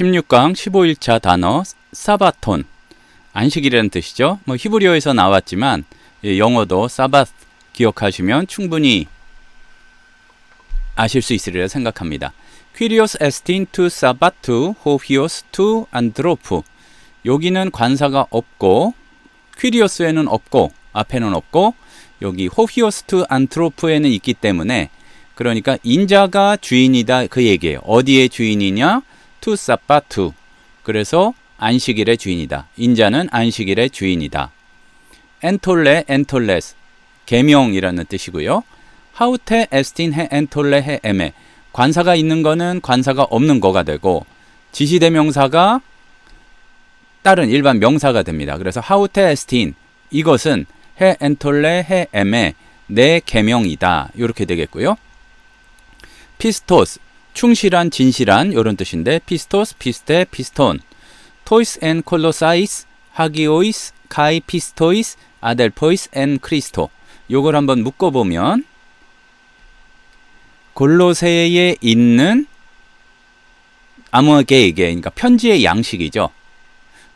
16강 15일차 단어 사바톤 안식이라는 뜻이죠. 뭐 히브리어에서 나왔지만 예, 영어도 사바스 기억하시면 충분히 아실 수 있으리라 생각합니다. 퀴리오스 에스틴 투 사바투 호히오스 투 안드로프 여기는 관사가 없고 퀴리오스에는 없고 앞에는 없고 여기 호히오스 투 안트로프에는 있기 때문에 그러니까 인자가 주인이다 그 얘기예요. 어디의 주인이냐? 투 사바투. 그래서 안식일의 주인이다. 인자는 안식일의 주인이다. 엔톨레 엔톨레스 계명이라는 뜻이고요. 하우테 에스틴 해 엔톨레 해 에메 관사가 있는 거는 관사가 없는 거가 되고 지시대명사가 다른 일반 명사가 됩니다. 그래서 하우테 에스틴 이것은 해 엔톨레 해 에메 내 계명이다. 이렇게 되겠고요. 피스토스 충실한 진실한 이런 뜻인데 피스토스 피스테 피스톤. 토이스 앤 콜로사이스 하기오이스 카이 피스토이스 아델포이스 앤 크리스토. 요걸 한번 묶어 보면 골로새에 있는 아무에게 그러니까 편지의 양식이죠.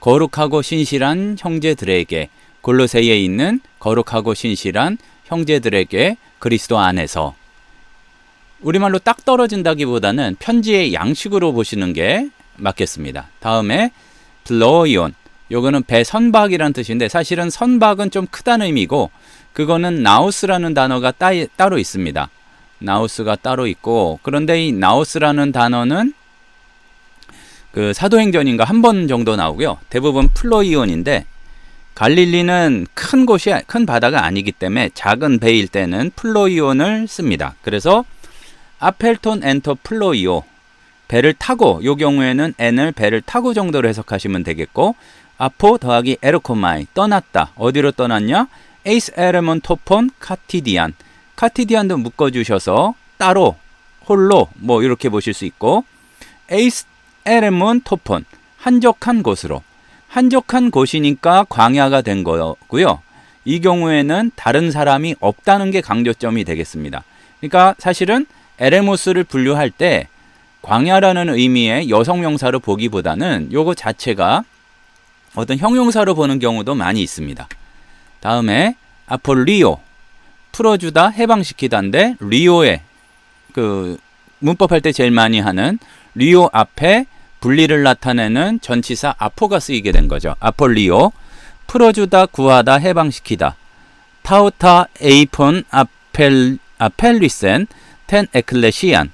거룩하고 신실한 형제들에게 골로새에 있는 거룩하고 신실한 형제들에게 그리스도 안에서 우리말로 딱 떨어진다기보다는 편지의 양식으로 보시는 게 맞겠습니다. 다음에 플로이온 요거는 배 선박이라는 뜻인데 사실은 선박은 좀 크다는 의미고 그거는 나우스라는 단어가 따, 따로 있습니다. 나우스가 따로 있고 그런데 이 나우스라는 단어는 그 사도행전인가 한 번 정도 나오고요. 대부분 플로이온인데 갈릴리는 큰 곳이 큰 바다가 아니기 때문에 작은 배일 때는 플로이온을 씁니다. 그래서 아펠톤 엔터 플로이오. 배를 타고 요 경우에는 n을 배를 타고 정도로 해석하시면 되겠고 아포 더하기 에르코마이 떠났다. 어디로 떠났냐? 에이스 에르몬 토폰 카티디안. 카티디안도 묶어주셔서 따로 홀로 뭐 이렇게 보실 수 있고 에이스 에르몬 토폰 한적한 곳으로. 한적한 곳이니까 광야가 된 거고요. 이 경우에는 다른 사람이 없다는 게 강조점이 되겠습니다. 그러니까 사실은 에레모스를 분류할 때 광야라는 의미의 여성 명사로 보기보다는 요거 자체가 어떤 형용사로 보는 경우도 많이 있습니다. 다음에 아폴리오 풀어주다 해방시키다인데 리오의 그 문법할 때 제일 많이 하는 리오 앞에 분리를 나타내는 전치사 아포가 쓰이게 된 거죠. 아폴리오 풀어주다 구하다 해방시키다 타우타 에이폰 아펠 아펠리센 텐 에클레시안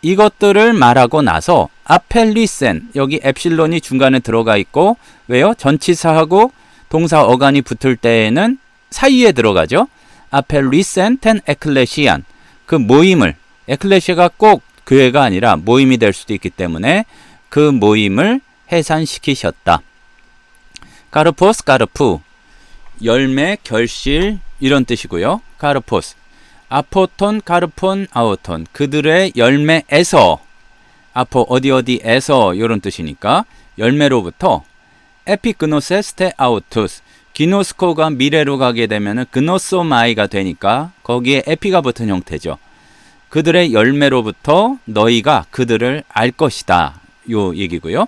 이것들을 말하고 나서 아펠리센 여기 엡실론이 중간에 들어가 있고 왜요? 전치사하고 동사 어간이 붙을 때에는 사이에 들어가죠. 아펠리센 텐 에클레시안 그 모임을 에클레시아가 꼭 교회가 아니라 모임이 될 수도 있기 때문에 그 모임을 해산시키셨다. 가르포스 가르푸 열매 결실 이런 뜻이고요. 가르포스 아포톤, 카르폰, 아오톤 그들의 열매에서 아포 어디 어디에서 이런 뜻이니까 열매로부터 에피그노세스테 아우투스 기노스코가 미래로 가게 되면은 그노소마이가 되니까 거기에 에피가 붙은 형태죠. 그들의 열매로부터 너희가 그들을 알 것이다. 요 얘기고요.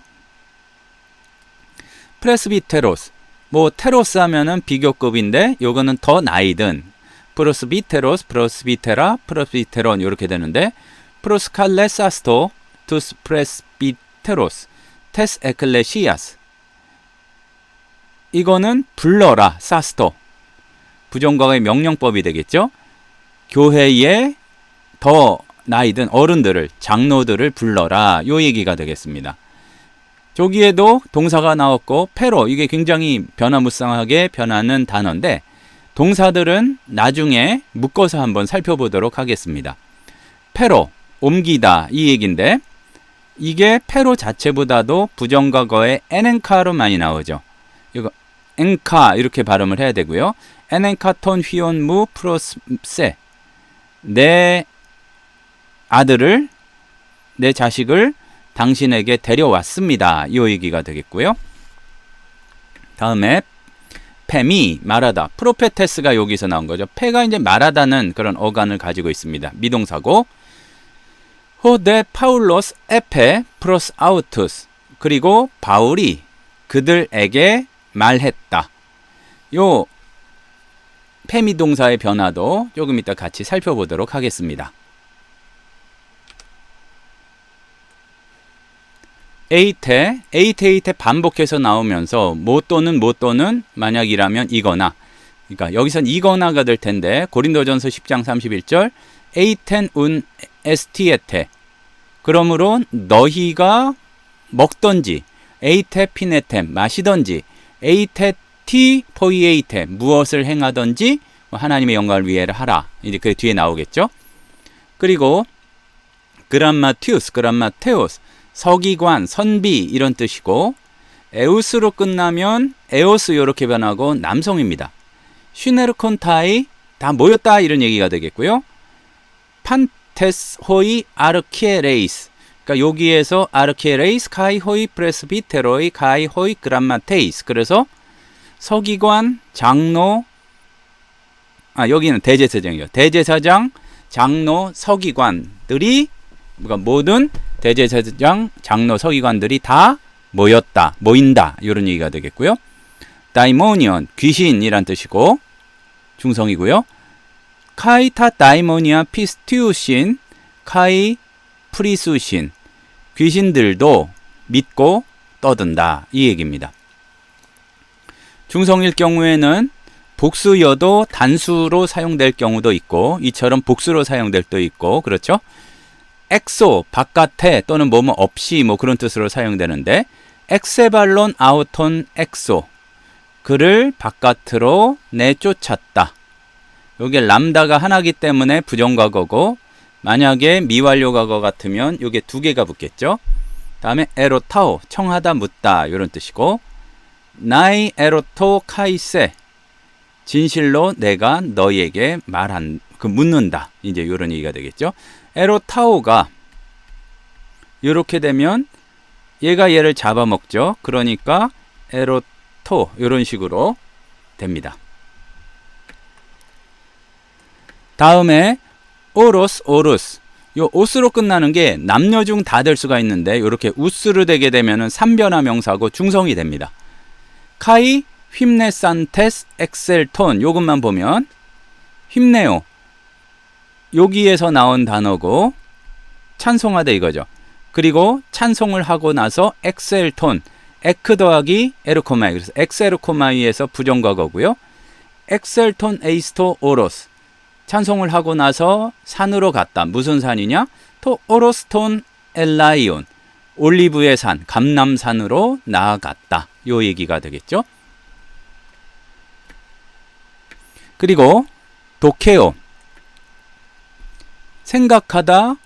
프레스비테로스 뭐 테로스 하면은 비교급인데 요거는 더 나이든 프로스비테로스, 프로스비테라, 프로스비테론 이렇게 되는데 프로스칼레사스토, 투스 프레스비테로스, 테스 에클레시아스 이거는 불러라 사스토 부정과의 명령법이 되겠죠. 교회에 더 나이든 어른들을 장로들을 불러라 요 얘기가 되겠습니다. 저기에도 동사가 나왔고 페로 이게 굉장히 변화무쌍하게 변하는 단어인데 동사들은 나중에 묶어서 한번 살펴보도록 하겠습니다. 페로, 옮기다 이 얘기인데 이게 페로 자체보다도 부정과거의 에넨카로 많이 나오죠. 이거 엔카 이렇게 발음을 해야 되고요. 에넨카톤 휘온 무 프로세 내 아들을 내 자식을 당신에게 데려왔습니다. 이 얘기가 되겠고요. 다음에 페미 말하다 프로페테스가 여기서 나온 거죠. 페가 이제 말하다는 그런 어간을 가지고 있습니다. 미동사고 호데 파울로스 에페 프로스 아우투스 그리고 바울이 그들에게 말했다. 요 페미 동사의 변화도 조금 이따 같이 살펴보도록 하겠습니다. 에이테, 에이테 에이테 반복해서 나오면서 못 또는 못 또는 만약이라면 이거나. 그러니까 여기선 이거나가 될 텐데 고린도전서 10장 31절 에이텐 운 에스티에테. 그러므로 너희가 먹던지 에이테 피네템 마시던지 에이테 티 포이에이테 무엇을 행하던지 하나님의 영광을 위해 하라. 이제 그 뒤에 나오겠죠? 그리고 그람마티우스 그람마테오스 서기관 선비 이런 뜻이고 에우스로 끝나면 에오스 이렇게 변하고 남성입니다 슈네르콘타이 다 모였다 이런 얘기가 되겠고요. 판테스호이 아르키에레이스 그러니까 여기에서 아르키에레이스 카이호이 프레스비테로이 카이호이 그람마테이스 그래서 서기관 장로 아 여기는 대제사장이요. 대제사장 장로 서기관들이 그러니까 모든 대제사장 장로 서기관들이 다 모였다 모인다 이런 얘기가 되겠고요. 다이모니언 귀신이란 뜻이고 중성이고요. 카이타 다이모니아 피스티우신 카이 프리수신 귀신들도 믿고 떠든다 이 얘기입니다. 중성일 경우에는 복수여도 단수로 사용될 경우도 있고 이처럼 복수로 사용될 때 있고 그렇죠? 엑소 바깥에 또는 뭐뭐 없이 뭐 그런 뜻으로 사용되는데 엑세발론 아우톤 엑소 그를 바깥으로 내쫓았다. 요게 람다가 하나기 때문에 부정과거고 만약에 미완료 과거 같으면 요게 두 개가 붙겠죠. 다음에 에로타오 청하다 묻다 이런 뜻이고 나이 에로토 카이세 진실로 내가 너희에게 말한 그 묻는다 이제 이런 얘기가 되겠죠. 에로타오가 이렇게 되면 얘가 얘를 잡아먹죠. 그러니까 에로 토 이런 식으로 됩니다. 다음에 오로스 오루스 요 오스로 끝나는 게 남녀 중 다 될 수가 있는데 이렇게 우스로 되게 되면은 삼변화 명사고 중성이 됩니다. 카이 휘네산테스 엑셀톤 요것만 보면 힘내요. 여기에서 나온 단어고 찬송하다 이거죠. 그리고 찬송을 하고 나서 엑셀톤 에크 더하기 에르코마이 그래서 엑세르코마이에서 부정과거고요. 엑셀톤 에이스토 오로스 찬송을 하고 나서 산으로 갔다. 무슨 산이냐? 토 오로스톤 엘라이온 올리브의 산 감남산으로 나아갔다. 요 얘기가 되겠죠. 그리고 도케오 생각하다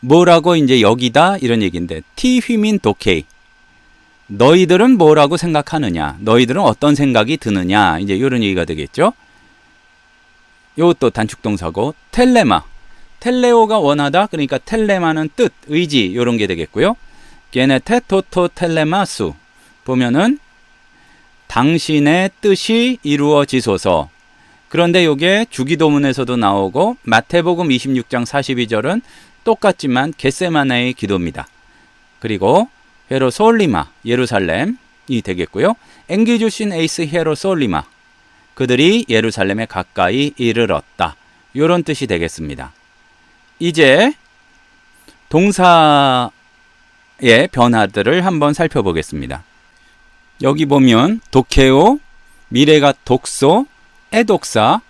뭐라고 이제 여기다 이런 얘기인데 티 휘민 도케이 너희들은 뭐라고 생각하느냐? 너희들은 어떤 생각이 드느냐? 이제 이런 얘기가 되겠죠. 이것도 단축동사고 텔레마. 텔레오가 원하다. 그러니까 텔레마는 뜻, 의지 이런 게 되겠고요. 게네테 토토 텔레마수 보면은 당신의 뜻이 이루어지소서. 그런데 이게 주기도문에서도 나오고 마태복음 26장 42절은 똑같지만 겟세마나의 기도입니다. 그리고 헤로 솔리마 예루살렘이 되겠고요. 엥기주신 에이스 헤로 솔리마 그들이 예루살렘에 가까이 이르렀다. 이런 뜻이 되겠습니다. 이제 동사의 변화들을 한번 살펴보겠습니다. 여기 보면 도케오, 미래가 독소, 애독사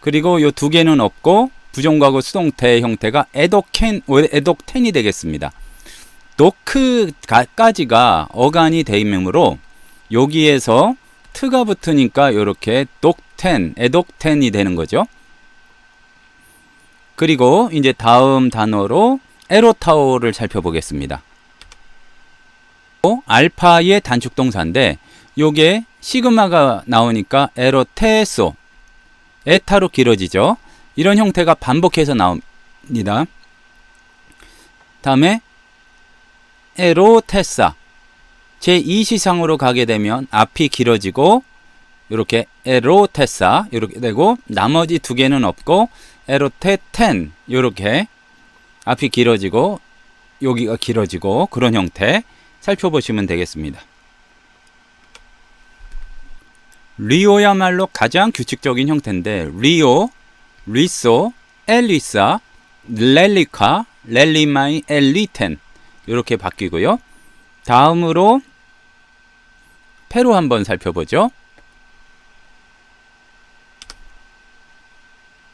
그리고 이두 개는 없고 부정과거 수동태 형태가 애독캔, 애독텐이 되겠습니다. 노크까지가 어간이 되이므로 여기에서 트가 붙으니까 이렇게 독텐, 에독텐이 되는 거죠. 그리고 이제 다음 단어로 에로타오를 살펴보겠습니다. 알파의 단축 동사인데 요게 시그마가 나오니까 에로테소 에타로 길어지죠. 이런 형태가 반복해서 나옵니다. 다음에 에로테사 제2시상으로 가게 되면 앞이 길어지고 이렇게 에로테사 이렇게 되고 나머지 두 개는 없고 에로테텐 이렇게 앞이 길어지고 여기가 길어지고 그런 형태 살펴보시면 되겠습니다. 리오야말로 가장 규칙적인 형태인데 리오, 리소, 엘리사, 렐리카, 렐리마이, 엘리텐 이렇게 바뀌고요. 다음으로 페로 한번 살펴보죠.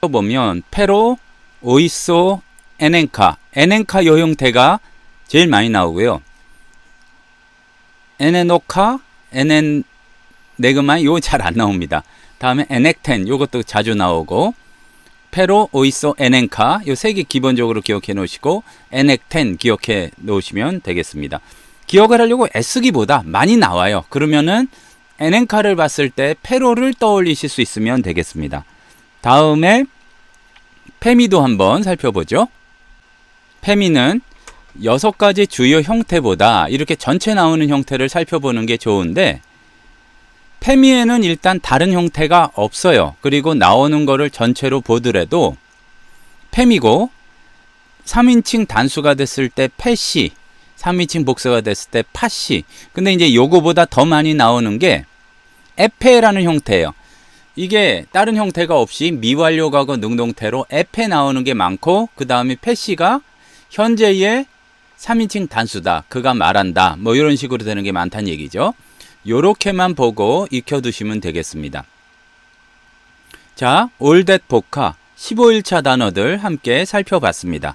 보면 페로, 오이소, 에넨카, 에넨카 요 형태가 제일 많이 나오고요. 에네노카, 에넨 네그마 요잘안 나옵니다. 다음에 에넥텐 요것도 자주 나오고 페로, 오이소, 에넨카 요 세 개 기본적으로 기억해 놓으시고 에넥텐 기억해 놓으시면 되겠습니다. 기억을 하려고 애쓰기보다 많이 나와요. 그러면은 에넨카를 봤을 때 페로를 떠올리실 수 있으면 되겠습니다. 다음에 페미도 한번 살펴보죠. 페미는 여섯 가지 주요 형태보다 이렇게 전체 나오는 형태를 살펴보는 게 좋은데 페미에는 일단 다른 형태가 없어요. 그리고 나오는 거를 전체로 보더라도 페미고 3인칭 단수가 됐을 때 패시, 3인칭 복수가 됐을 때 파시. 근데 이제 요거보다 더 많이 나오는 게 에페라는 형태예요. 이게 다른 형태가 없이 미완료가고 능동태로 에페 나오는 게 많고 그 다음에 패시가 현재의 3인칭 단수다. 그가 말한다. 뭐 이런 식으로 되는 게 많다는 얘기죠. 요렇게만 보고 익혀두시면 되겠습니다. 자, 올댓 복화 15일차 단어들 함께 살펴봤습니다.